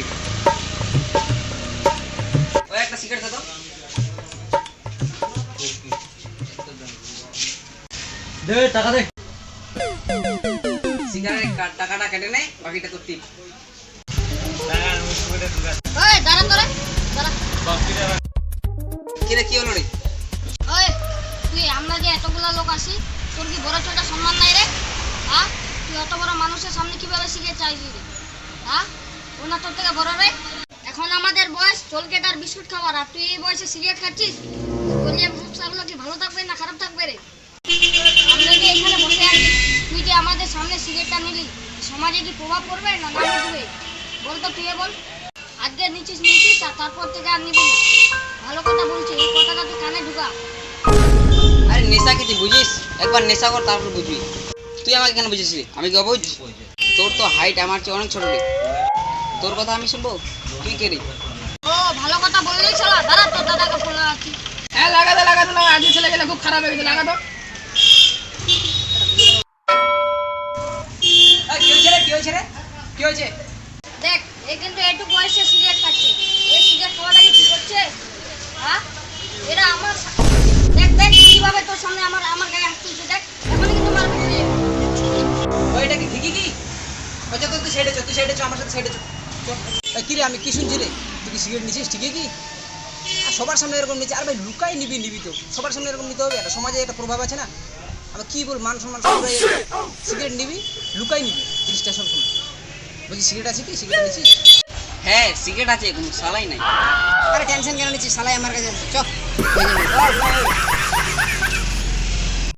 ওকে ওই একটা সিগারেট দে দে টাকা দে। সিগারেট টাকাটা কেটে নে বাকিটা তোর টিপ ওই দাঁড়া তোরা। দাঁড়া। কি কি হলো রে? ওই তুই আমরা যে এতগুলা লোক আছি তোর কি বড় ছোট সম্মান নাই রে? হ্যাঁ তুই অত বড় মানুষের সামনে কীভাবে শিখে চাইবি রে? হ্যাঁ ওনা তোর থেকে বড় রে এখন আমাদের বয়স চলকেট আর বিস্কুট খাবার। আর তুই এই বয়সে সিগারেট খাচ্ছিস? বলিয়াম ব্যবসাগুলো কি ভালো থাকবে না খারাপ থাকবে রে? আমরা যে এখানে বসে আছি? তুই যে আমাদের সামনে সিগারেটটা নিলি? সমাজে কি প্রভাব পড়বে না না পড়বে? বল তো তুই বল। আজকে নিচ্ছিস নিচ্ছিস, আর তারপর থেকে আর নিবি ভালো কথা বলছি, এই কথাটা তুই কানে ঢুকা। আরে, নেশা কি তুই বুঝিস? একবার নেশা কর, তারপর বুঝবি। তুই আমাকে কেন বুঝিস আমি কি অবুঝ তোর তো হাইট আমার চেয়ে অনেক ছোট তোর কথা আমি শুনব? তুই কে রে? ও ভালো কথা বললেই চলা দাঁড়া তোর দাদাকে ফোন আছি হ্যাঁ লাগাতে লাগাতে লাগা আজকে ছেলে গেলে খুব খারাপ হয়ে গেছে লাগাতো কি হয়েছে রে কি হয়েছে রে? কি হয়েছে? দেখ এ কিন্তু একটু বয়সে সিগারেট খাচ্ছে এই সিগারেট খাওয়াটা কি হচ্ছে? হ্যাঁ? এরা আমার দেখ দেখ কীভাবে তোর সামনে আমার আমার গায়ে হাত তুলছে দেখ। এখনই কিন্তু মারবে। তুই ওইটা কি ঠিকই কি? ওই তো তুই সাইডে চ তুই সাইডে চ আমার সাথে সাইডে চ। চ। এই কি রে আমি কি শুনছি রে? তুই কি সিগারেট নিছিস? ঠিকই কি? আর সবার সামনে এরকম নিচ্ছে আর ভাই লুকাই নিবি নিবি তো। সবার সামনে এরকম নিতে হবে একটা সমাজে একটা প্রভাব আছে না? আমি কি বল মান সম্মান সব সিগারেট নিবি লুকাই নিবি জিনিসটা সব সময়। বলছি সিগারেট আছে কি? সিগারেট নিছিস? হ্যাঁ সিগারেট আছে কোনো সালাই নাই। আরে টেনশন কেন নিচ্ছিস? সালাই আমার কাছে আছে। চ।